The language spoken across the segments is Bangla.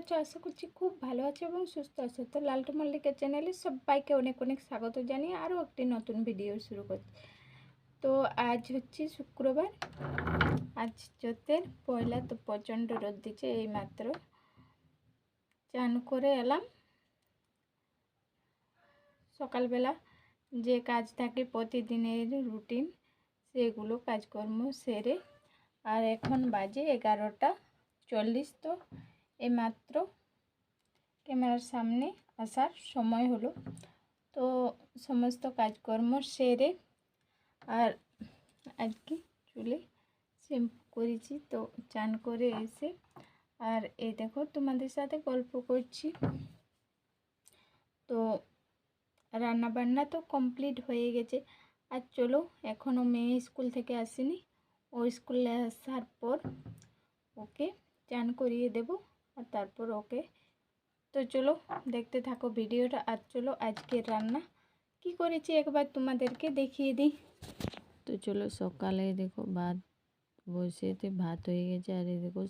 আছো আশা করছি খুব ভালো আছো এবং সুস্থ আছো। তো লালটু মল্লিকের চ্যানেলে সবাইকে অনেক অনেক স্বাগত জানিয়ে আরও একটি নতুন ভিডিও শুরু করছি। তো আজ হচ্ছে শুক্রবার। আজ চোদ্দের পয়লা তো প্রচণ্ড রোদ দিচ্ছে এই মাত্র। চান করে এলাম। সকালবেলা যে কাজ থাকে প্রতিদিনের রুটিন সেগুলো কাজকর্ম সেরে, আর এখন বাজে এগারোটা চল্লিশ তো। এইমাত্র ক্যামেরার সামনে আসার সময় হলো। তো সমস্ত কাজকর্ম সেরে আর আজকে চুলে শ্যাম্পু করেছি, তো চান করে এসে আর এই দেখো তোমাদের সাথে গল্প করছি। তো রান্না বান্না তো কমপ্লিট হয়ে গেছে। আর চলো এখনও মেয়ে স্কুল থেকে আসেনি। ও স্কুলে আসার পর ওকে চান করিয়ে দেব। আর তারপর ওকে। তো চলো দেখতে থাকো ভিডিওটা আর চলো আজকের রান্না। কি করেছি একবার তোমাদেরকে দেখিয়ে দিই। তো চলো সকালে দেখো ভাত বসেতে ভাত হয়ে গেছে আর এই দেখো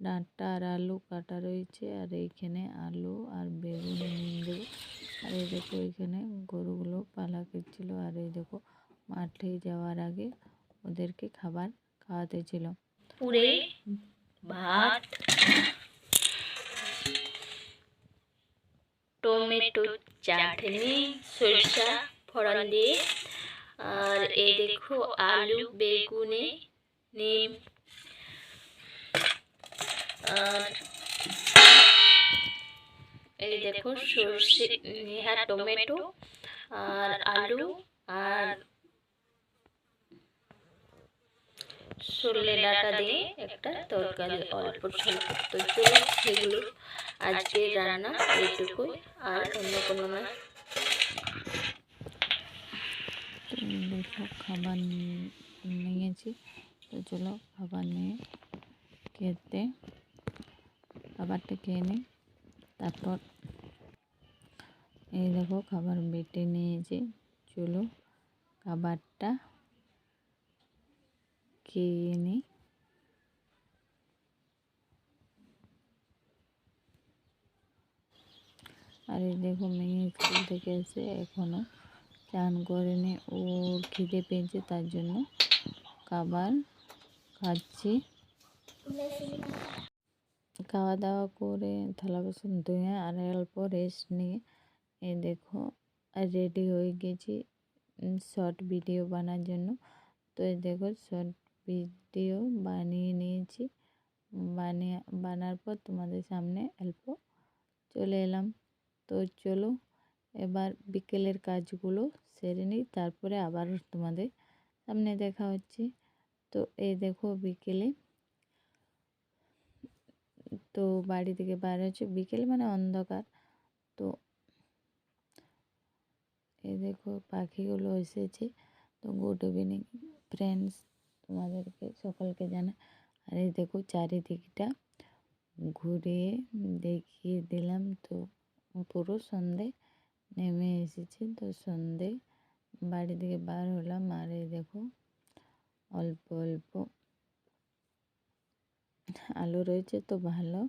ডাঁটা আর আলু কাটা রয়েছে আর এইখানে আলু আর বেগুন নিয়ে দেবো আর এই দেখো এখানে গরুগুলো পালা করছিল আর এই দেখো মাঠে যাওয়ার আগে ওদেরকে খাবার খাওয়াতে ছিল। পুরে ভাত টমেটো চাটনি, সরিষা ফোড়ন দিয়ে। আর এই দেখো আলু, বেগুনে, নিম। আর এই দেখো সর্ষে, নেহা টমেটো, আর আলু, আর সরলে ডাটা দিয়ে একটা তরকারি অল্প সেগুলো আজকে রান্না এইটুকুই, আর অন্য কোনো না খাবার নিয়েছি। তো চলো খাবার নিয়ে খেতে, খাবারটা খেয়ে নিই। তারপর এই দেখো, খাবার বেটে নিয়েছি। চলো খাবারটা খেয়ে নিই আর এই দেখো মেয়ে স্কুল থেকে এসে এখনও চান করেনি। ওর খিদে পেয়েছে, তার জন্য খাবার খাচ্ছি। খাওয়া দাওয়া করে থালা বাসন ধুয়ে আর অল্প রেস্ট নিয়ে এই দেখো রেডি হয়ে গেছি শর্ট ভিডিও বানার জন্য। তো এই দেখো শর্ট ভিডিও বানিয়ে নিয়েছি। বানিয়ে, বানার পর তোমাদের সামনে অল্প চলে এলাম। তো চলো এবার বিকেলের কাজগুলো সেরে নিই, তারপরে আবার তোমাদের সামনে দেখা হচ্ছে। তো এই দেখো বিকেলে, তো বাড়ি থেকে বাইরে হচ্ছে বিকেল মানে অন্ধকার। তো এই দেখো পাখিগুলো এসেছে। তো গুড ইভিনিং, ফ্রেন্ডস। তোমাদেরকে, সকলকে জানা। আর এই দেখো চারিদিকটা ঘুরিয়ে দেখিয়ে দিলাম তো, পুরো সন্ধে নেমে এসেছে তো সন্ধে বাড়ি থেকে বার হলাম। আর এই দেখো অল্প অল্প আলো রয়েছে তো ভালো,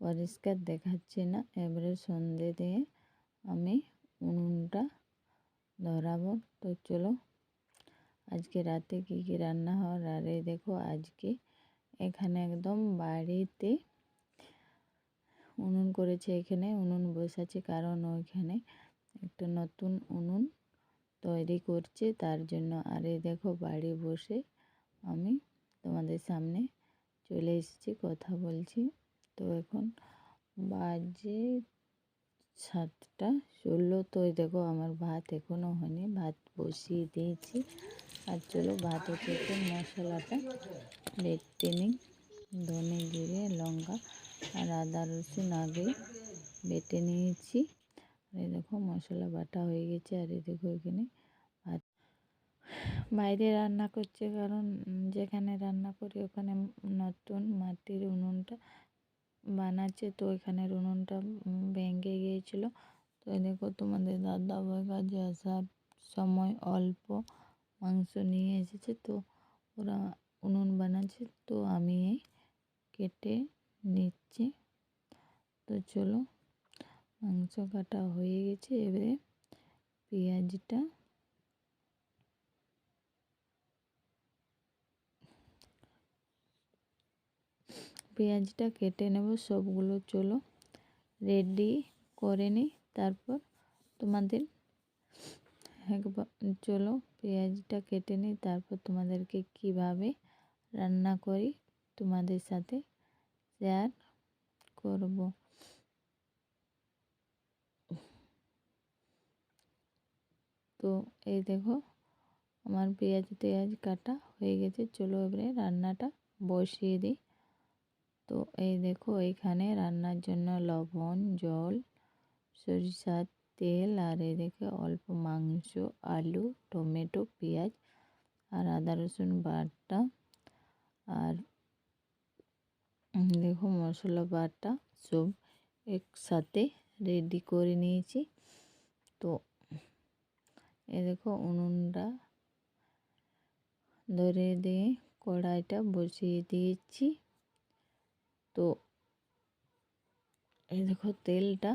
পরিষ্কার দেখাচ্ছে না। এবারে সন্ধে দিয়ে আমি উনুনটা ধরাবো। তো চলো আজকে রাতে কী কী রান্না হওয়ার? আর দেখো আজকে এখানে একদম বাড়িতে উনুন করেছে এখানে, উনুন বসাচ্ছে কারণ ওইখানে একটা নতুন উনুন তৈরি করছে তার জন্য। আর দেখো বাড়ি বসে আমি তোমাদের সামনে চলে এসেছি, কথা বলছি। তো এখন বাজে সাতটা ষোলো, তো দেখো আমার ভাত এখনও হয়নি, ভাত বসিয়ে দিয়েছি। আর চলো ভাত হচ্ছে মশলাটা বেটে নিই ধনে জিরে, লঙ্কা আর আদা, রসুন আগে বেটে নিয়েছি। আর এই দেখো মশলা বাটা হয়ে গেছে আর এই দেখো এখানে ভাত। বাইরে রান্না করছে কারণ যেখানে রান্না করি ওখানে নতুন মাটির উনুনটা বানাচ্ছে, তো এখানের উনুনটা ভেঙে গিয়েছিল। তো দেখো তোমাদের দাদা ভাই কাজে আসার সময় অল্প মাংস নিয়ে এসেছে। তো ওরা উনুন বানাচ্ছে। তো আমি এই কেটে নিচ্ছি। তো চলো, মাংস কাটা হয়ে গেছে। এবারে পেঁয়াজটা পেঁয়াজটা কেটে নেব, সবগুলো চলো রেডি করে নিই। তারপর তোমাদের একবার, চলো পেঁয়াজটা কেটে নিই, তারপর তোমাদেরকে কীভাবে রান্না করি তোমাদের সাথে শেয়ার করব। তো এই দেখো, আমার পেঁয়াজ টেয়াজ কাটা হয়ে গেছে। চলো এবারে রান্নাটা বসিয়ে দিই। তো এই দেখো, এখানে রান্নার জন্য লবণ, জল, সরিষার তেল আর এই দেখে অল্প মাংস, আলু, টমেটো, পেঁয়াজ আর আদা, রসুন বাটা আর দেখো মশলা বাটা সব একসাথে রেডি করে নিয়েছি। তো এ দেখো উনুনটা ধরে দিয়ে কড়াইটা বসিয়ে দিয়েছি। তো এই দেখো তেলটা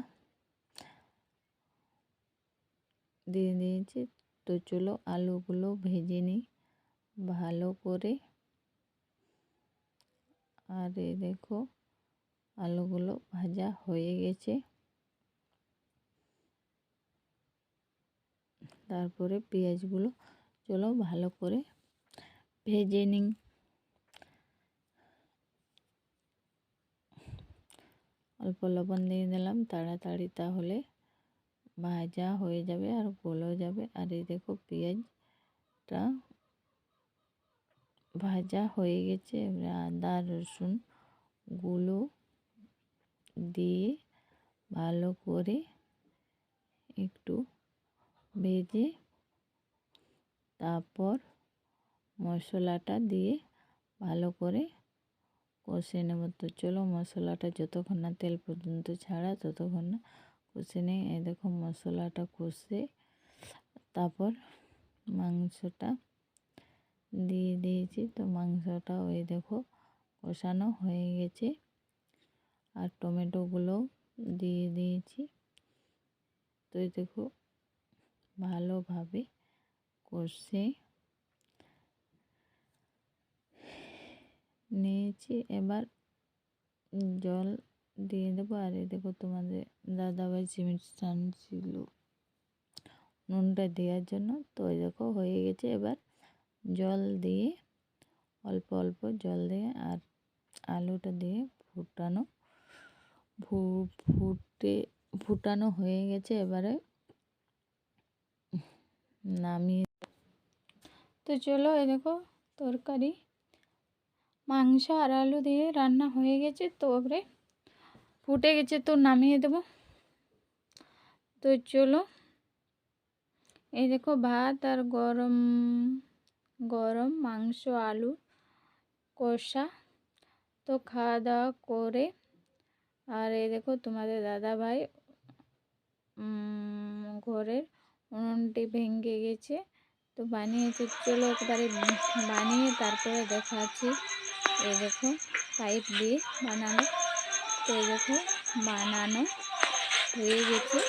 দিয়ে দিয়েছি। তো চলো আলুগুলো ভেজে নিই ভালো করে। আর এই দেখো আলুগুলো ভাজা হয়ে গেছে। তারপরে পেঁয়াজগুলো চলো ভালো করে ভেজে নিই। অল্প লবণ দিয়ে দিলাম, তাড়াতাড়ি তাহলে ভাজা হয়ে যাবে আর গলেও যাবে। আর এই দেখো পেঁয়াজটা ভাজা হয়ে গেছে। এবারে আদা, রসুনগুলো দিয়ে ভালো করে একটু ভেজে তারপর মশলাটা দিয়ে ভালো করে কষে নেব। তো চলো মশলাটা যতক্ষণ না তেল পর্যন্ত ছাড়া ততক্ষণ না কষে নেই এই দেখো মশলাটা কষে তারপর মাংসটা দিয়ে দিয়েছি। তো মাংসটা ওই দেখো কষানো হয়ে গেছে। আর টমেটোগুলো দিয়ে দিয়েছি। তো দেখো ভালোভাবে কষে নিয়েছি। এবার জল দিয়ে দেবো আর এই দেখো তোমাদের দাদাভাই সিমেন্ট ছিল। নুনটা দেওয়ার জন্য তো ওই দেখো হয়ে গেছে। এবার জল দিয়ে, অল্প অল্প জল দিয়ে আর আলুটা দিয়ে ফুটানো। ফুটে, ফুটানো হয়ে গেছে এবারে নামিয়ে। তো চলো এই দেখো তরকারি, মাংস আর আলু দিয়ে রান্না হয়ে গেছে। তো এবারে ফুটে গেছে তো নামিয়ে দেব। তো চলো, এই দেখো ভাত আর গরম গরম মাংস, আলু, কষা। তো খাওয়া দাওয়া করে, আর এই দেখো তোমাদের দাদা ভাই ঘরের উনুনটি ভেঙে গেছে। তো বানিয়েছে, চলো একবারে বানিয়ে তারপরে দেখাচ্ছি। এই দেখো পাইপ দিয়ে বানানো। তো দেখো বানানো হয়ে গেছে।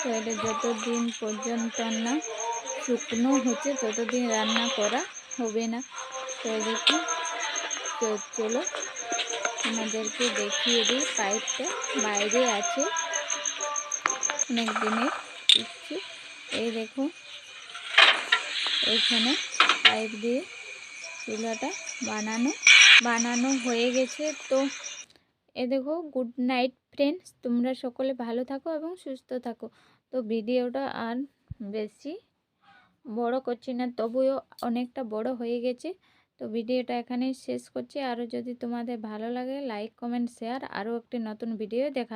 তো এটা যতদিন পর্যন্ত না শুকনো হচ্ছে, ততদিন রান্না করা হবে না। তো দেখো তো চলো আমাদেরকে দেখিয়ে দিই, পাইপটা বাইরে আছে। অনেক দিনের ইচ্ছে এই দেখো এখানে পাইপ দিয়ে চুলাটা বানানো বানানো হয়ে গেছে। তো এ দেখো গুড নাইট ফ্রেন্ডস তোমরা সকলে ভালো থাকো এবং সুস্থ থাকো। তো ভিডিওটা আর বেশি বড় করছি না, তবুও অনেকটা বড় হয়ে গেছে। তো ভিডিওটা এখানেই শেষ করছি। আরও যদি তোমাদের ভালো লাগে লাইক কমেন্ট শেয়ার আরও একটি নতুন ভিডিও দেখা